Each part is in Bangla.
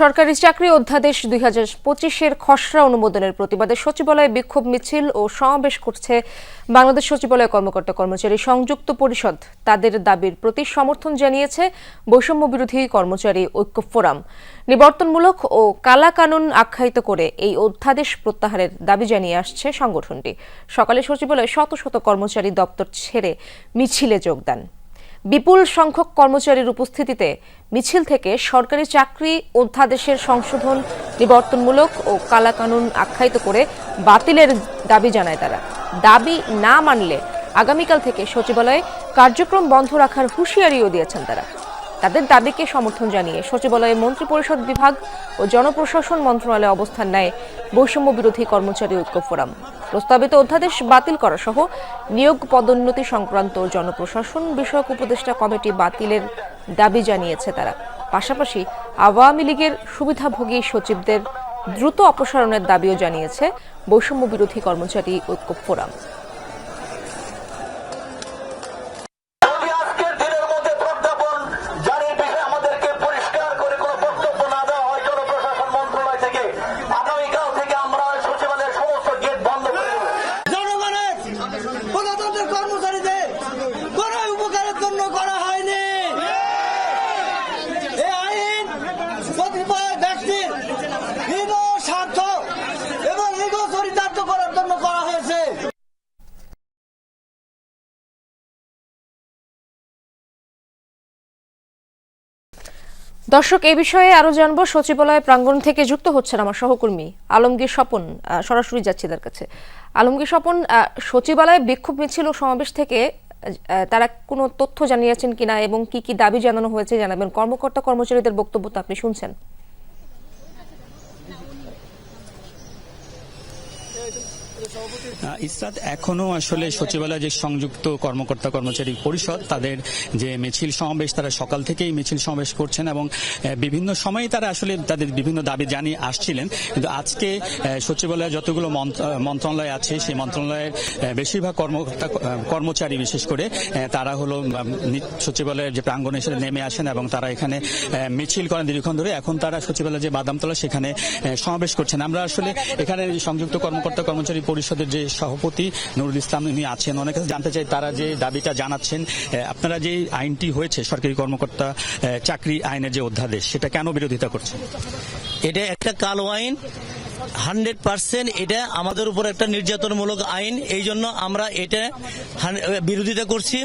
সরকারি চাকরি অধ্যাদেশ দুই হাজার পঁচিশের খসড়া অনুমোদনের প্রতিবাদে সচিবালয়ে বিক্ষোভ মিছিল ও সমাবেশ করছে বাংলাদেশ সচিবালয় কর্মকর্তা কর্মচারী সংযুক্ত পরিষদ। তাদের দাবির প্রতি সমর্থন জানিয়েছে বৈষম্য বিরোধী কর্মচারী ঐক্য ফোরাম। নিবর্তনমূলক ও কালা কানুন আখ্যায়িত করে এই অধ্যাদেশ প্রত্যাহারের দাবি জানিয়ে আসছে সংগঠনটি। সকালে সচিবালয়ে শত শত কর্মচারী দপ্তর ছেড়ে মিছিলে যোগ দেন। বিপুল সংখ্যক কর্মচারীর উপস্থিতিতে মিছিল থেকে সরকারি চাকরি অধ্যাদেশের সংশোধন নিবর্তনমূলক ও কালাকানুন আখ্যায়িত করে বাতিলের দাবি জানায় তারা। দাবি না মানলে আগামীকাল থেকে সচিবালয়ে কার্যক্রম বন্ধ রাখার হুঁশিয়ারিও দিয়েছেন তারা। তাদের দাবিকে সমর্থন জানিয়ে সচিবালয়ে মন্ত্রিপরিষদ বিভাগ ও জনপ্রশাসন মন্ত্রণালয়ে অবস্থান নেয় বৈষম্য বিরোধী কর্মচারী ঐক্য ফোরাম। প্রস্তাবিত অধ্যাদেশ বাতিল করা সহ নিয়োগ পদোন্নতি সংক্রান্ত জনপ্রশাসন, বিষয়ক উপদেষ্টা কমিটি বাতিলের দাবি জানিয়েছে তারা। পাশাপাশি আওয়ামী লীগের সুবিধাভোগী সচিবদের দ্রুত অপসারণের দাবিও জানিয়েছে বৈষম্য বিরোধী কর্মচারী ঐক্য ফোরাম। দর্শক, এ বিষয়ে আরও জানব। সচিবালয় প্রাঙ্গণ থেকে যুক্ত হচ্ছেন আমার সহকর্মী আলমগীর স্বপন সরাসরি যাচ্ছি তার কাছে। আলমগীর স্বপন সচিবালয়ে বিক্ষোভ মিছিল ও সমাবেশ থেকে তারা কোনো তথ্য জানিয়েছেন কিনা এবং কি কি দাবি জানানো হয়েছে জানাবেন? কর্মকর্তা কর্মচারীদের বক্তব্য তো আপনি শুনছেন। ইসরাত এখনও আসলে সচিবালয় যে সংযুক্ত কর্মকর্তা কর্মচারী পরিষদ, তাদের যে মিছিল সমাবেশ, তারা সকাল থেকেই মিছিল সমাবেশ করছেন এবং বিভিন্ন সময়ে তারা আসলে তাদের বিভিন্ন দাবি জানিয়ে আসছিলেন। কিন্তু আজকে সচিবালয়ে যতগুলো মন্ত্রণালয় আছে, সেই মন্ত্রণালয়ের বেশিরভাগ কর্মকর্তা কর্মচারী বিশেষ করে তারা হলো সচিবালয়ের যে প্রাঙ্গণে এসে নেমে আসেন এবং তারা এখানে মিছিল করেন দীর্ঘক্ষণ ধরে। এখন তারা সচিবালয় যে বাদামতলা, সেখানে সমাবেশ করছেন। আমরা আসলে এখানে সংযুক্ত কর্মকর্তা কর্মচারী পরিষদের যে সভাপতি নুরুল ইসলাম উনি আছেন, অনেক কাছে জানতে চাই, তারা যে দাবিটা জানাচ্ছেন আপনারা যে আইনটি হয়েছে, সরকারি কর্মকর্তা চাকরি আইনের যে অধ্যাদেশ, সেটা কেন বিরোধিতা করছেন এটা একটা কালো আইন, হান্ড্রেড পার্সেন্ট এটা আমাদের উপর একটা নির্যাতনমূলক আইন, এই জন্য আমরা এটা বিরোধিতা করছি।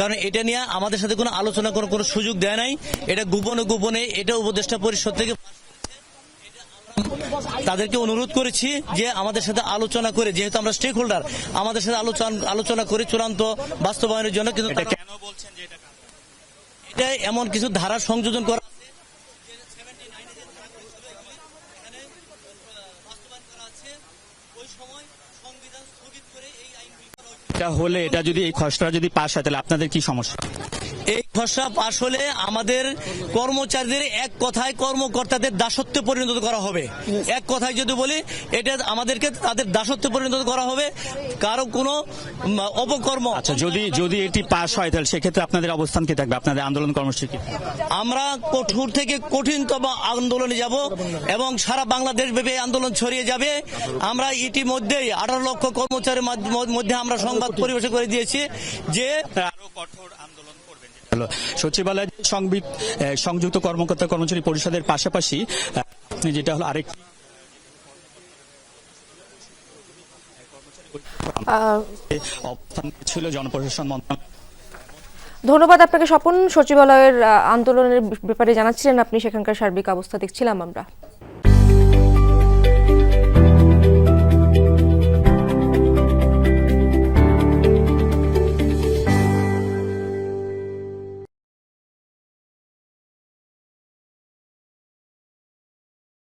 কারণ এটা নিয়ে আমাদের সাথে কোনো আলোচনা করার কোনো সুযোগ দেয় নাই। এটা গোপনে গোপনে এটা উপদেষ্টা পরিষদ থেকে তাদেরকে অনুরোধ করেছি যে আমাদের সাথে আলোচনা করে যেহেতু আমরা স্টেক হোল্ডার আমাদের সাথে আলোচনা আলোচনা করে চূড়ান্ত বাস্তবায়নের জন্য কিন্তু এটা কেন বলছেন যে এটা এটা এমন কিছু ধারা সংযোজন করা আছে, যে 79 এ যে ধারাগুলো ছিল, এগুলি এখানে বাস্তবায়ন করা আছে। ওই সময় সংবিধান স্থগিত করে এই আইনগুলি করা হয়েছিল। এটা হলে এটা যদি এই খসড়া যদি পাশ হয় তাহলে আপনাদের কি সমস্যা এই খসড়া পাশ হলে আমাদের কর্মচারীদের এক কথায় কর্মকর্তাদের দাসত্বে পরিণত করা হবে। এক কথায় যদি বলি এটা আমাদেরকে তাদের দাসত্বে পরিণত করা হবে। কারও কোনো অপকর্ম। আচ্ছা যদি যদি এটি পাশ হয় তাহলে সেক্ষেত্রে আপনাদের অবস্থান কি থাকবে? আপনাদের আন্দোলন কর্মসূচি আমরা কঠোর থেকে কঠিনতম আন্দোলনে যাব এবং সারা বাংলাদেশ ব্যাপী এই আন্দোলন ছড়িয়ে যাবে। আমরা ইতিমধ্যেই আঠারো লক্ষ কর্মচারীর মধ্যে আমরা সংবাদ পরিবেশন করে দিয়েছি যে আরও কঠোর আন্দোলন সচিবালয় সংযুক্ত কর্মকর্তা কর্মচারী পরিষদের পাশাপাশি যেটা হলো আরেক ছিল জনপ্রশাসন মন্ত্রণালয়। ধন্যবাদ আপনাকে স্বপন। সচিবালয়ের আন্দোলনের ব্যাপারে জানাচ্ছিলেন আপনি সেখানকার সার্বিক অবস্থা দেখছিলাম আমরা।